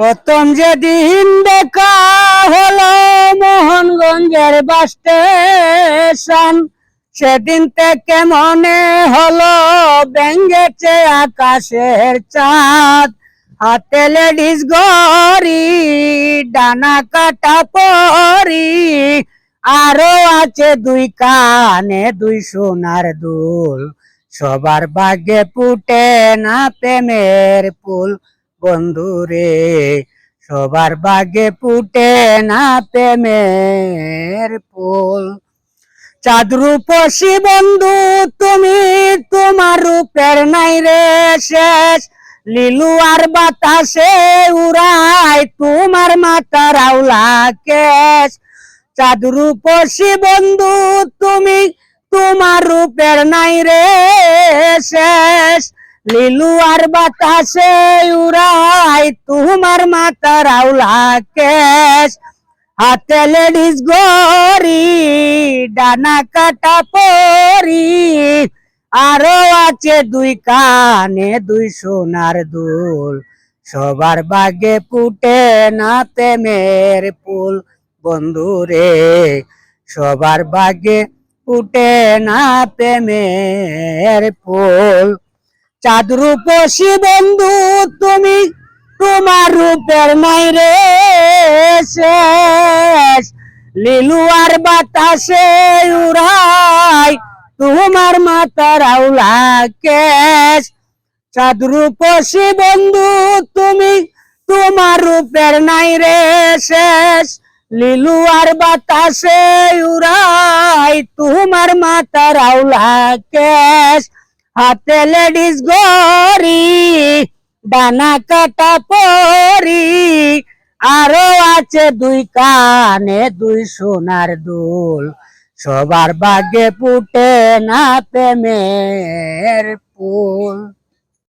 প্রথম যেদিন দেখা হলো মোহনগঞ্জের বাস স্টেশন, সেদিন থেকে মনে হলো ব্যঙ্গেছে আকাশের চাঁদ। হাতে লেডিস গরি ডানা কাটা পরি, আরও আছে দুই কানে দুই সোনার দুল। সবার ভাগ্যে ফুটে না প্রেমের ফুল। বন্ধুরে সবার ভাগ্যে ফুটে না প্রেমের ফুল। চাঁদ রূপসী বন্ধু, তুমি তোমার রূপের নাই রে শেষ। লিলু আর বাতাসে উড়াই তোমার মাথা রাউলা কেশ। চাঁদ রূপসী বন্ধু, তুমি তোমার রূপের নাই রে শেষ। লিলু আর বাতাসে উড়াই, তোমার মাথা রাউলা কেশ। হাতে লেডিস গরি ডানা কাটা পরি। আরও আছে দুই কানে, দুই সোনার দুল। সবার বাগে ফুটে না প্রেমের ফুল। বন্ধুরে সবার বাগে ফুটে না প্রেমের ফুল। চাঁদ রূপসী বন্ধু তুমি, তোমার রূপের নাই রে শেষ। লিলু আর বাতাসে উড়াই, তোমার মাতা রাউলা কেশ। চাঁদ রূপসী বন্ধু তুমি, তোমার রূপের নাই রে শেষ। লিলু আর বাতাসে উড়াই, তোমার মাতা রাউলা কেশ। হাতে লেডিস গরি ডানা কাটা পরি। আরও আছে দুই কানে, দুই সোনার দুল। সবার বাগে ফুটে না প্রেমের ফুল।